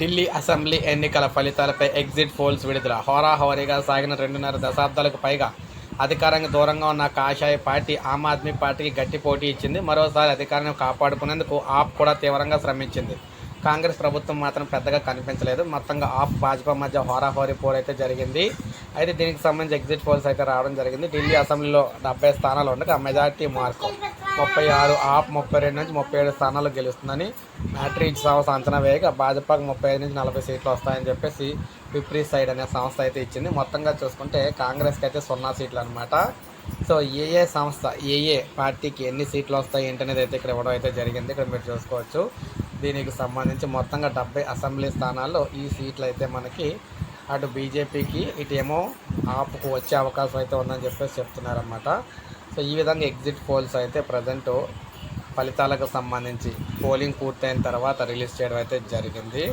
Delhi assembly ఎన్నికల ఫలితాలపై exit polls విడుదల. హోరాహోరీగా సాగిన రెండున్నర దశాబ్దాలకు పైగా అధికారానికి దూరంగా ఉన్న కాషాయ పార్టీ ఆమ్ ఆద్మీ పార్టీకి గట్టి పోటీ ఇచ్చింది. మరోసారి అధికారాన్ని కాపాడుకునేందుకు ఆప్ కూడా తీవ్రంగా శ్రమించింది. కాంగ్రెస్ ప్రభుత్వం మాత్రం పెద్దగా కనిపించలేదు. మొత్తంగా ఆప్ భాజపా మధ్య హోరాహోరీ పోర్ అయితే జరిగింది. అయితే దీనికి సంబంధించి ఎగ్జిట్ పోల్స్ అయితే రావడం జరిగింది. ఢిల్లీ అసెంబ్లీలో డెబ్బై స్థానాలు ఉండగా మెజార్టీ మార్కు ముప్పై ఆరు ఆప్ ముప్పై రెండు నుంచి ముప్పై ఏడు స్థానాలు గెలుస్తుందని మ్యాట్రిక్ సంస్థ అంచనా వేయగా భాజపాకు ముప్పై ఐదు నుంచి నలభై సీట్లు వస్తాయని చెప్పేసి విప్రీ సైడ్ అనే సంస్థ అయితే ఇచ్చింది. మొత్తంగా చూసుకుంటే కాంగ్రెస్కి అయితే సున్నా సీట్లు అనమాట సో ఏ ఏ సంస్థ ఏ ఏ పార్టీకి ఎన్ని సీట్లు వస్తాయి ఏంటనేది అయితే ఇక్కడ ఇవ్వడం అయితే జరిగింది. ఇక్కడ మీరు చూసుకోవచ్చు. దీనికి సంబంధించి మొత్తంగా డెబ్బై అసెంబ్లీ స్థానాల్లో ఈ సీట్లు అయితే మనకి అటు బీజేపీకి ఇటేమో ఆపుకు వచ్చే అవకాశం అయితే ఉందని చెప్పేసి చెప్తున్నారన్నమాట. సో ఈ విధంగా ఎగ్జిట్ పోల్స్ అయితే ప్రజెంట్ ఫలితాలకు సంబంధించి పోలింగ్ పూర్తయిన తర్వాత రిలీజ్ చేయడం అయితే జరిగింది.